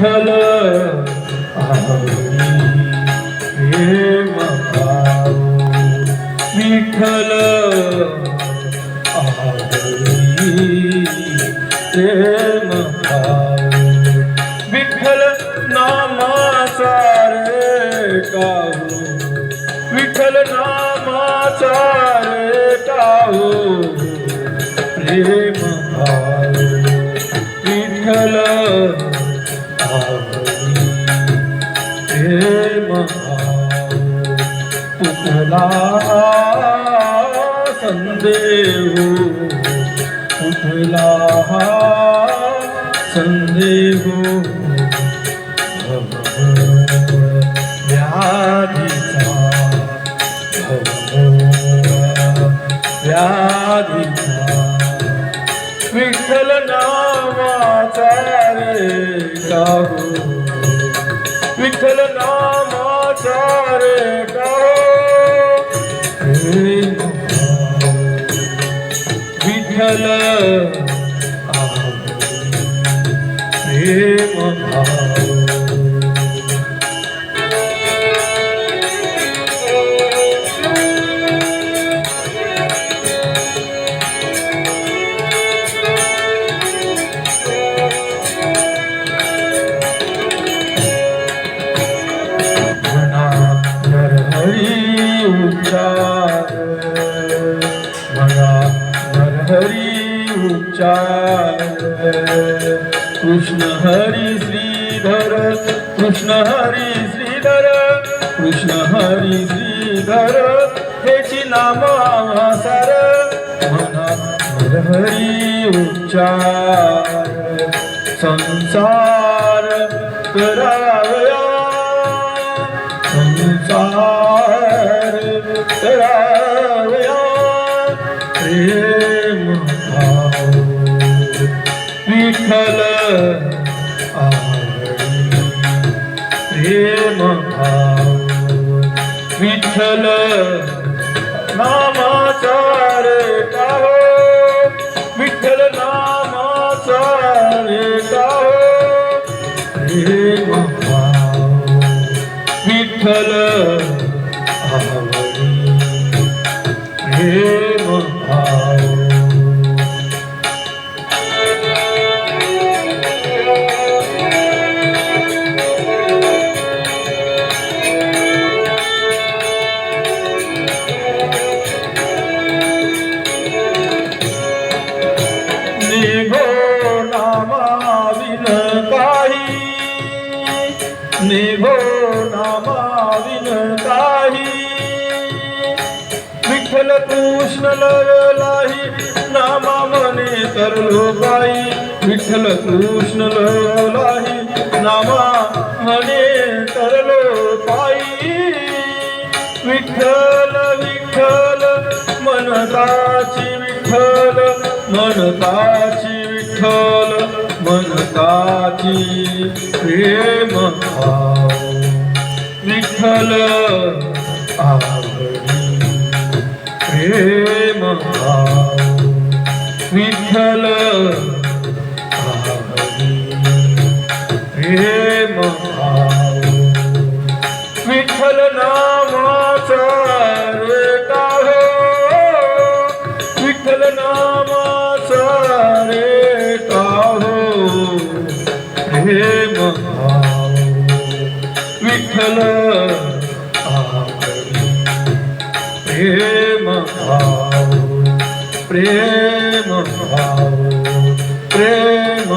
विठ्ठल प्रेम विठ्ठल प्रेम विठ्ठल नामाचा रे काहू विठ्ठल नामाचा रे काहू प्रेम विठ्ठल उठला संदेव उठला संदेव व्याधीचा व्याधीचा विठ्ठल नामाचा रे काहू विठ्ठल नामाचा रे काहू प्रेम भाव. हरी उच्चार मना नरहरी उच्चार कृष्ण हरी श्रीधर कृष्ण हरी श्रीधर कृष्ण हरी श्रीधर हेची नाम सर मना उच्चार संसार करावया संसार करावया प्रेम भाव विठ्ठल आवडी प्रेम भाव विठ्ठल नामाचा विठ्ठल आवडी प्रेम भाव विन काही. विठ्ठल कृष्ण लवलाही नामा मने तरलो बाई. विठ्ठल कृष्ण लवलाही नामा मने तरलो बाई. विठ्ठल विठ्ठल मनताची विठ्ठल मनताची विठ्ठल मनताची प्रेम भाव विठ्ठल आवडी प्रेम भाव विठ्ठल आवडी प्रेम भाव विठ्ठल नामाचा रे काहो विठ्ठल आवडी प्रेम भाव प्रेम भाव प्रेम